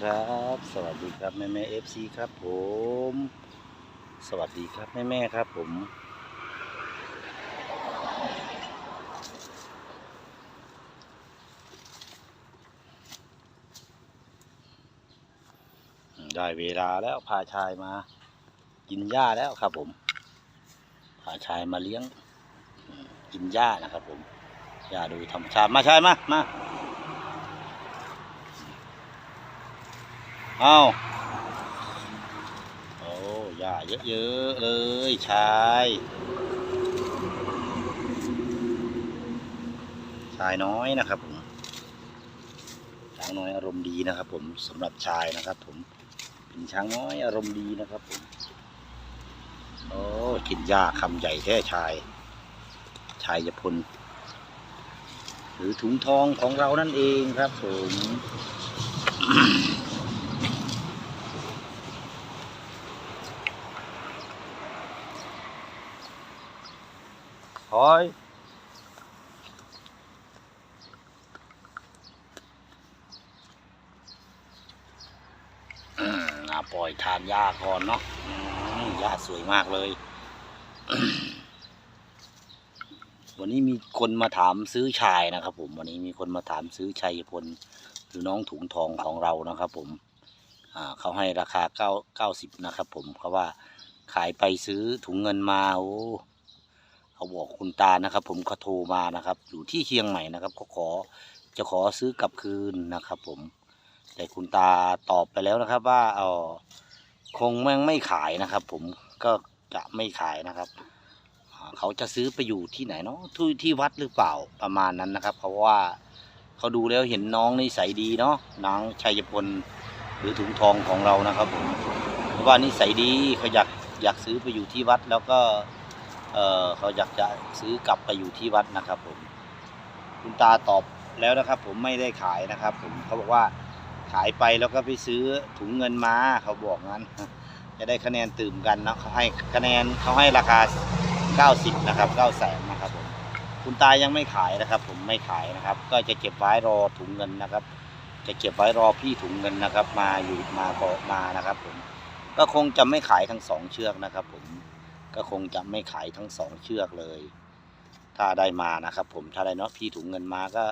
ครับ สวัสดีครับแม่แม่เอฟซีครับผม สวัสดีครับแม่แม่ครับผม ได้เวลาแล้วพาชายมา กินหญ้าแล้วครับผม พาชายมาเลี้ยง กินหญ้านะครับผมหญ้าโดยธรรมชาติมาชายมามา อาโอ้หญ้าเยอะๆเลยชายชายน้อยนะครับผมช้างน้อยอารมณ์ดีนะครับผมสำหรับชายนะครับผมเป็นช้างน้อยอารมณ์ดีนะครับผมโอ้กินหญ้าคำใหญ่แท้ชาย ชายยพลหรือถุงทองของเรานั่นเองครับผม ถอยน่าปล่อยทานหญ้าก่อนเนาะหญ้าสวยมากเลย วันนี้มีคนมาถามซื้อชายนะครับ ผม วันนี้มีคนมาถามซื้อชัยพลหรือน้องถุงทองของเรานะครับ ผมเขาให้ราคาเก้าเก้าสิบนะครับ ผมเขาว่าขายไปซื้อถุงเงินมาโอ้ เขาบอกคุณตานะครับ ผมเขาโทรมานะครับ อยู่ที่เชียงใหม่นะครับเขาขอจะขอซื้อกลับคืนนะครับ ผม แต่คุณตาตอบไปแล้วนะครับ ว่าเออคงแม่งไม่ขายนะครับ ผมก็จะไม่ขายนะครับเขาจะซื้อไปอยู่ที่ไหนเนาะที่ที่วัดหรือเปล่าประมาณนั้นนะครับ เพราะว่าเขาดูแล้วเห็นน้องนิสัยดีเนาะน้องชัยพลหรือถุงทองของเรานะครับผมเพราะว่านิสัยดีเขาอยากอยากซื้อไปอยู่ที่วัดแล้วก็ เออเขาอยากจะซื้อกลับไปอยู่ที่วัดนะครับผม คุณตาตอบแล้วนะครับ ผมไม่ได้ขายนะครับ ผมเขาบอกว่าขายไปแล้วก็ไปซื้อถุงเงินมาเขาบอกงั้น จะได้คะแนนตื่มกันเนาะเขาให้คะแนนเขาให้ราคา 90 นะครับ9แสนนะครับผมคุณตายังไม่ขายนะครับ ผมไม่ขายนะครับ ก็จะเก็บไว้รอถุงเงินนะครับ จะเก็บไว้รอพี่ถุงเงินนะครับ มาอยู่มาขอมานะครับ ผมก็คงจะไม่ขายทั้งสองเชือกนะครับ ผม ก็คงจะไม่ขายทั้งสองเชือกเลย ถ้าได้มานะครับผมถ้าได้เนาะพี่ถุงเงินมาก็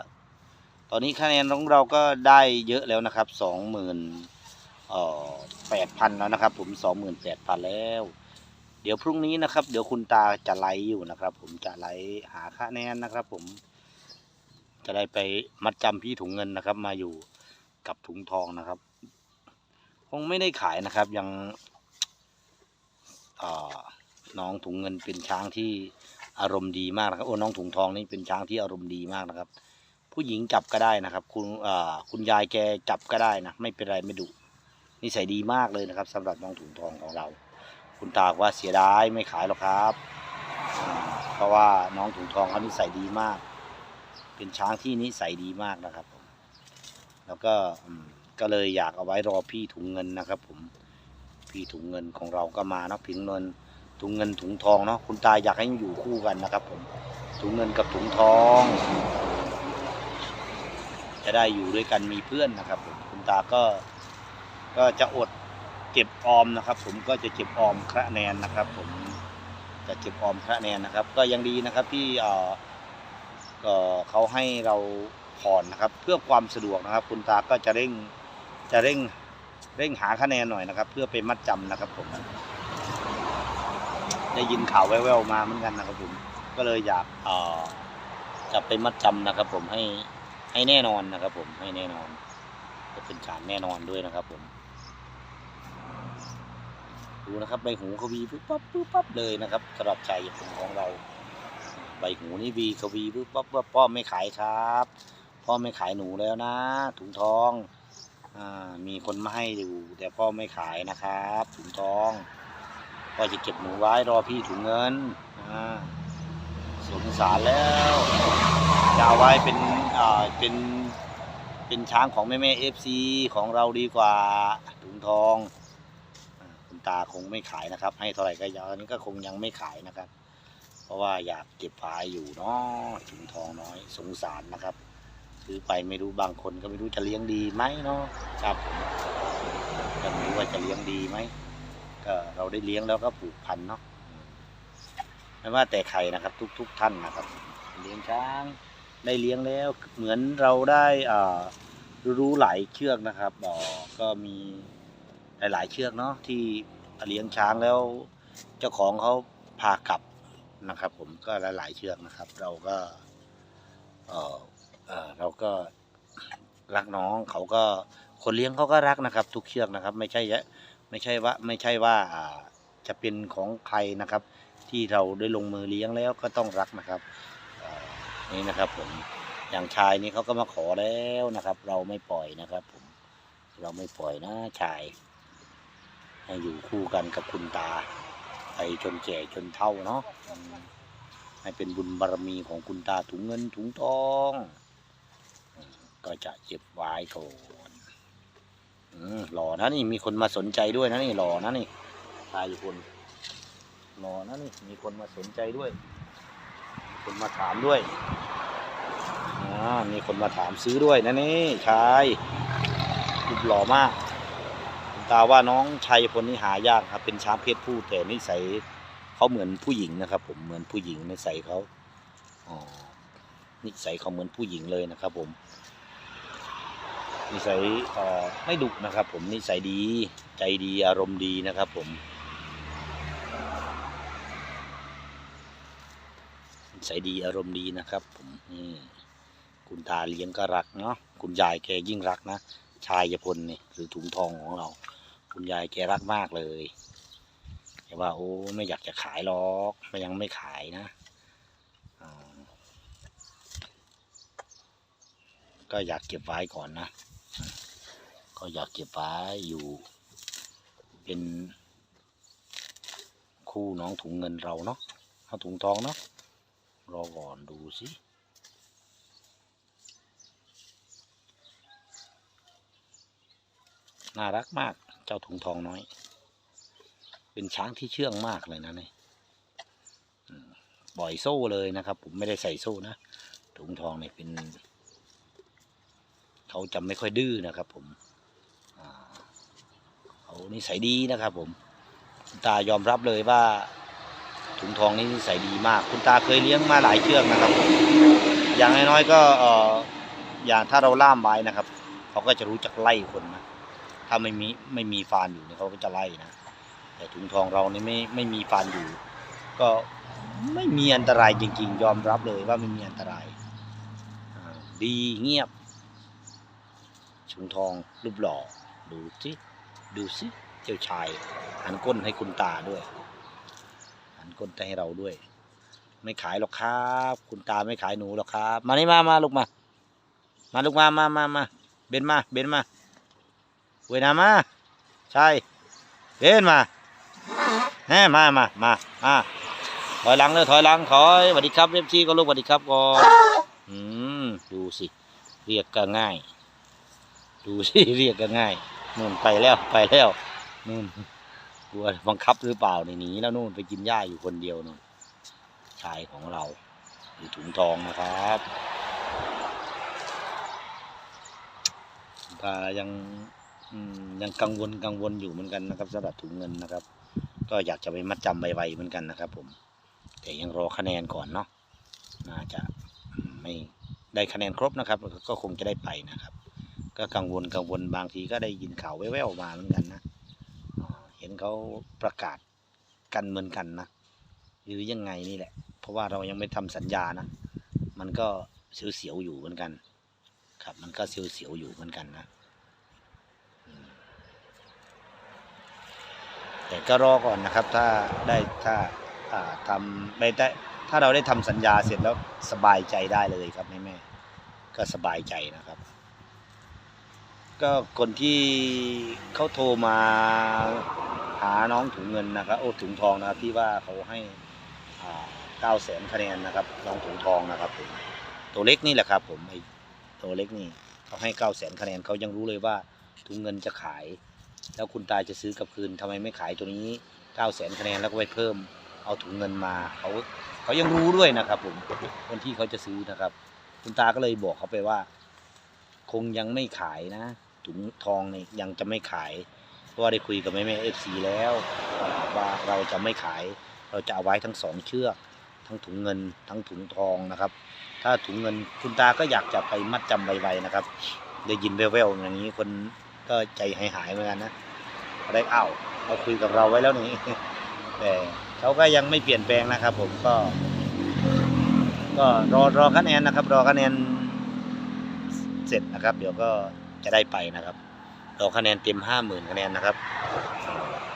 ตอนนี้คะแนนของเราก็ได้เยอะแล้วนะครับสองหมื่นแปดพันแล้วนะครับ ผมสองหมื่นแปดพันแล้ว เดี๋ยวพรุ่งนี้นะครับ เดี๋ยวคุณตาจะไลฟ์อยู่นะครับ ผมจะไลฟ์หาคะแนนนะครับ ผม จะได้ไปมัดจำพี่ถุงเงินนะครับ มาอยู่กับถุงทองนะครับ คงไม่ได้ขายนะครับยังอ่อ น้องถุงเงินเป็นช้างที่อารมณ์ดีมากนะครับโอ้น้องถุงทองนี่เป็นช้างที่อารมณ์ดีมากนะครับ ผู้หญิงจับก็ได้นะครับ คุณอ่อคุณยายแกจับก็ได้นะไม่เป็นไรไม่ดุนิสัยดีมากเลยนะครับสำหรับน้องถุงทองของเรา คุณตาว่าเสียดายไม่ขายหรอกครับ เพราะว่าน้องถุงทองเขานิสัยดีมาก เป็นช้างที่นิสัยดีมากนะครับผมแล้วก็ก็เลยอยากเอาไว้รอพี่ถุงเงินนะครับ ผมพี่ถุงเงินของเราก็มาเนาะพิงเงิน ถุงเงินถุงทองเนาะคุณตาอยากให้อยู่คู่กันนะครับผมถุงเงินกับถุงทอง จะได้อยู่ด้วยกันมีเพื่อนนะครับผมคุณตาก็ก็จะอดเก็บออมนะครับ ผมก็จะเก็บออมคะแนนนะครับ ผมจะเก็บออมคะแนนนะครับ ก็ยังดีนะครับที่เออก็เขาให้เราผ่อนนะครับ เพื่อความสะดวกนะครับ คุณตาก็จะเร่งจะเร่งเร่งหาคะแนนหน่อยนะครับ เพื่อไปมัดจำนะครับผม ได้ยินข่าวแว่วๆมาเหมือนกันนะครับผมก็เลยอยากเอ่อจะไปมัดจำนะครับ ผมให้ให้แน่นอนนะครับ ผมให้แน่นอน จะเป็นฉานแน่นอนด้วยนะครับผมดูนะครับใบหูเขาวีปุ๊บปั๊บปุ๊บปั๊บเลยนะครับสำหรับชายของเรา ใบหูนี่วีเขาวีปุ๊บปั๊บว่าพ่อไม่ขายครับ พ่อไม่ขายหนูแล้วนะ ถุงทองอ่ามีคนมาให้อยู่ แต่พ่อไม่ขายนะครับถุงทอง พ่อจะเก็บหนูไว้รอพี่ถุงเงินสงสารแล้วจะเอาไว้เป็นอ่าเป็นเป็นช้างของแม่แม่เอฟซีของเราดีกว่าถุงทองอุณตาคงไม่ขายนะครับ ให้เท่าไหร่ก็ยังอันนี้ก็คงยังไม่ขายนะครับ เพราะว่าอยากเก็บไว้อยู่เนาะถุงทองน้อย สงสารนะครับซื้อไปไม่รู้บางคนก็ไม่รู้จะเลี้ยงดีไหมเนาะครับผมก็ไม่รู้ว่าจะเลี้ยงดีไหม เราได้เลี้ยงแล้วก็ผูกพันเนาะไม่ว่าแต่ใครนะครับ ทุก ๆ ท่านนะครับ เลี้ยงช้างได้เลี้ยงแล้วเหมือนเราได้อ่ารู้หลายเชือกนะครับอ๋อก็มีหลายๆเชือกเนาะที่เลี้ยงช้างแล้วเจ้าของเขาพากลับนะครับ ผมก็หลายๆเชือกนะครับ เราก็เออเออเราก็รักน้องเขาก็คนเลี้ยงเขาก็รักนะครับ ทุกเชือกนะครับ ไม่ใช่ ไม่ใช่ว่าไม่ใช่ว่าจะเป็นของใครนะครับ ที่เราได้ลงมือเลี้ยงแล้วก็ต้องรักนะครับนี่นะครับผมอย่างชายนี่เขาก็มาขอแล้วนะครับ เราไม่ปล่อยนะครับผมเราไม่ปล่อยนะชาย ให้อยู่คู่กันกับคุณตา ไปจนแก่จนเฒ่าเนาะให้เป็นบุญบารมีของคุณตาถุงเงินถุงทอง ก็จะเจ็บไว้ก่อน หล่อนะนี่มีคนมาสนใจด้วยนะนี่หล่อนะนี่ตายอยู่คนหล่อนะนี่มีคนมาสนใจด้วย คนมาถามด้วยอ่ามีคนมาถามซื้อด้วยนะนี่ชายรูปหล่อมากตาว่าน้องชัยพลนี่หายากครับ เป็นช้างเพศผู้แต่นิสัยเขาเหมือนผู้หญิงนะครับ ผมเหมือนผู้หญิงนิสัยเขาอ๋อนิสัยเขาเหมือนผู้หญิงเลยนะครับ ผม นิสัยไม่ดุนะครับผมนิสัยดีใจดีอารมณ์ดีนะครับผมนิสัยดีอารมณ์ดีนะครับผมนี่คุณตาเลี้ยงก็รักเนาะคุณยายแกยิ่งรักนะ ชายยพลนี่หรือถุงทองของเรา คุณยายแกรักมากเลยแต่ว่าโอ้ไม่อยากจะขายหรอกมันยังไม่ขายนะก็อยากเก็บไว้ก่อนนะ ก็อยากเก็บไว้อยู่เป็นคู่น้องถุงเงินเราเนาะเอาถุงทองเนาะรอก่อนดูสิน่ารักมากเจ้าถุงทองน้อย เป็นช้างที่เชื่องมากเลยนะเนี่ยปล่อยโซ่เลยนะครับ ผมไม่ได้ใส่โซ่นะถุงทองเนี่ยเป็น เขาจะไม่ค่อยดื้อนะครับผม นิสัยดีนะครับ ผมคุณตายอมรับเลยว่า ถุงทองนี่นิสัยดีมาก คุณตาเคยเลี้ยงมาหลายเชือกนะครับ อย่างน้อยๆก็ออย่างถ้าเราล่ามไว้นะครับเขาก็จะรู้จักไล่คนนะถ้าไม่มีไม่มีฟานอยู่เนี่ยเขาก็จะไล่นะแต่ถุงทองเรานี่ไม่ไม่มีฟานอยู่ ก็ไม่มีอันตรายจริง ๆ ยอมรับเลยว่าไม่มีอันตรายดีเงียบถุงทองรูปหล่อดูสิ ดูสิเจ้าชาย หันก้นให้คุณตาด้วย หันก้นให้เราด้วย ไม่ขายหรอกครับ คุณตาไม่ขายหนูหรอกครับ มานี่มามาลูกมา มาลูกมามามามาเบนมาเบนมาเวนามาใช่เดินมาแฮ่มามามามาถอยหลังเลยถอยหลังถอยสวัสดีครับเอฟซีก็ลูกสวัสดีครับก่อนอืมดูสิ เรียกก็ง่าย ดูสิ เรียกก็ง่าย นู่นไปแล้วไปแล้วนู่นกลัวบังคับหรือเปล่าในหนีแล้วนู่นไปกินหญ้าอยู่คนเดียวนู่นชายของเราอยู่ถุงทองนะครับตายังยังกังวลกังวลอยู่เหมือนกันนะครับสำหรับถุงเงินนะครับ ก็อยากจะไปมัดจำไวๆเหมือนกันนะครับ ผม แต่ยังรอคะแนนก่อนเนาะน่าจะไม่ได้คะแนนครบนะครับ ก็คงจะได้ไปนะครับ ก็กังวลกังวลบางทีก็ได้ยินข่าวแว่วๆมาเหมือนกันนะเห็นเขาประกาศกันเหมือนกันนะหรือยังไงนี่แหละ เพราะว่าเรายังไม่ทำสัญญานะ มันก็เสียวๆอยู่เหมือนกัน ครับมันก็เสียวๆอยู่เหมือนกันนะแต่ก็รอก่อนนะครับถ้าได้ถ้าอ่าทำไม่ได้ถ้าเราได้ทำสัญญาเสร็จแล้วสบายใจได้เลยครับแม่แม่ก็สบายใจนะครับ ก็คนที่เขาโทรมาหาน้องถุงเงินนะครับ โอ้ถุงทองนะครับที่ว่าเขาให้เก้าแสนคะแนนนะครับ น้องถุงทองนะครับผมตัวเล็กนี่แหละครับ ผมไอ้ตัวเล็กนี่เขาให้เก้าแสนคะแนนเขายังรู้เลยว่าถุงเงินจะขาย แล้วคุณตาจะซื้อกลับคืนทำไมไม่ขายตัวนี้เก้าแสนคะแนนแล้วก็ไปเพิ่ม เอาถุงเงินมาเขาเขายังรู้ด้วยนะครับ ผมคนที่เขาจะซื้อนะครับ คุณตาก็เลยบอกเขาไปว่า คงยังไม่ขายนะถุงทองเนี่ยยังจะไม่ขาย เพราะว่าได้คุยกับแม่แม่เอฟซีแล้วว่าเราจะไม่ขาย เราจะเอาไว้ทั้งสองเชือก ทั้งถุงเงินทั้งถุงทองนะครับ ถ้าถุงเงินคุณตาก็อยากจะไปมัดจำใบๆนะครับ ได้ยินแว่วๆอย่างนี้คนก็ใจหายหายๆเหมือนกันนะได้อ้าวเราคุยกับเราไว้แล้วนี่แต่เขาก็ยังไม่เปลี่ยนแปลงนะครับ ผมก็ ก็รอรอคะแนนนะครับ รอคะแนน ร็จนะครับ เดี๋ยวก็จะได้ไปนะครับรอคะแนนเต็มห้าหมื่นคะแนนนะครับ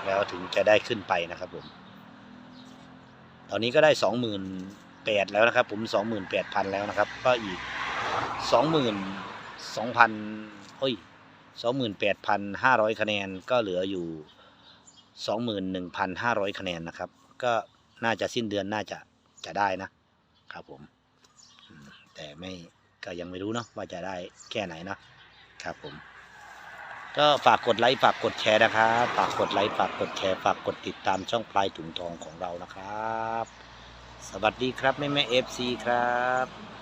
แล้วถึงจะได้ขึ้นไปนะครับผมตอนนี้ก็ได้สองหมื่นแปดแล้วนะครับ ผมสองหมื่นแปดพันแล้วนะครับ ก็อีกสองหมื่นสองพันเฮ้ยสองหมื่นแปดพันห้าร้อยคะแนนก็เหลืออยู่สองหมื่นหนึ่งพันห้าร้อยคะแนนนะครับ ก็น่าจะสิ้นเดือนน่าจะจะได้นะครับผมอืมแต่ไม่ ก็ยังไม่รู้เนาะว่าจะได้แค่ไหนเนาะครับผม ก็ฝากกดไลค์ฝากกดแชร์นะครับฝากกดไลค์ฝากกดแชร์ฝากกดติดตามช่องปลายถุงทองของเรานะครับ สวัสดีครับแม่แม่เอฟซีครับ